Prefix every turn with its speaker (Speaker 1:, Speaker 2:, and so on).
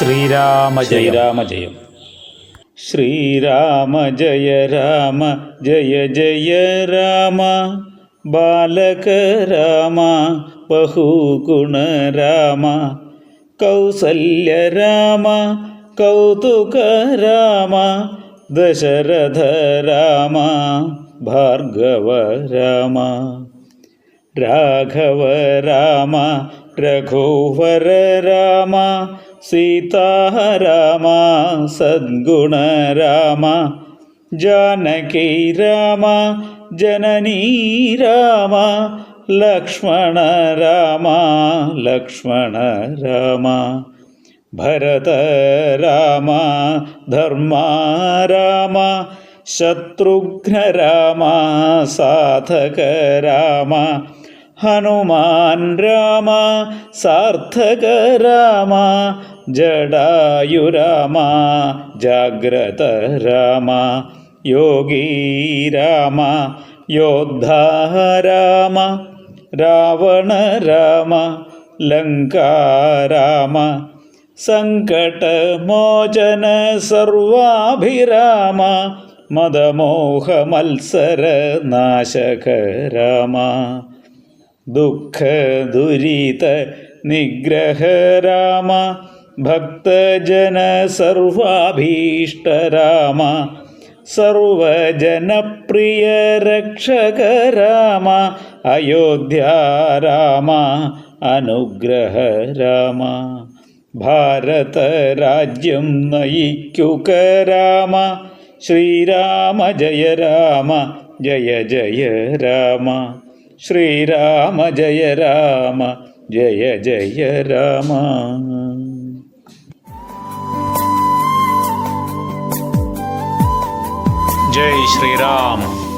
Speaker 1: ശ്രീരാമ
Speaker 2: ശ്രീരാമ ജയം
Speaker 3: ശ്രീരാമ ജയ രാമ ജയ ജയ രാമ ബാലക രാമ ബഹുഗുണ രാമ കൗസല്യ രാമ കൗതുക രാമ ദശരഥ രാമ ഭാർഗവ രാമ. രാഘവ രാമ രഘുവര രാമ സീതാരാമ സദ്ഗുണ രാമ ജാനകി രാമ ജനനീ രാമ ലക്ഷ്മണ രാമ ലക്ഷ്മണ രാമ ഭരത രാമ ധർമ്മ രാമ ശത്രുഘ്ന രാമ സാധക രാമ ഹനുമാൻ രാമ സാർത്ഥക രാമ ജഡായു രാമ ജാഗ്രത രാമ യോഗീ രാമ യോദ്ധാ രാമ രാവണ രാമ ലങ്കാരാമ സങ്കടമോചന സർവാഭിരാമ മദമോഹ മത്സര നാശക രാമ. ദുഃഖ ദുരിത നിഗ്രഹ രാമ ഭക്തജന സർവാഭീഷ്ട രാമ സർവജനപ്രിയ രക്ഷക രാമ അയോധ്യ രാമ അനുഗ്രഹ രാമ ഭാരത രാജ്യം നയിക്കുക രാമ ശ്രീരാമ ജയ രാമ ജയ ജയ രാമ ശ്രീരാമ ജയ രാമ ജയ ജയ രാമ.
Speaker 1: ജയ് ശ്രീരാം.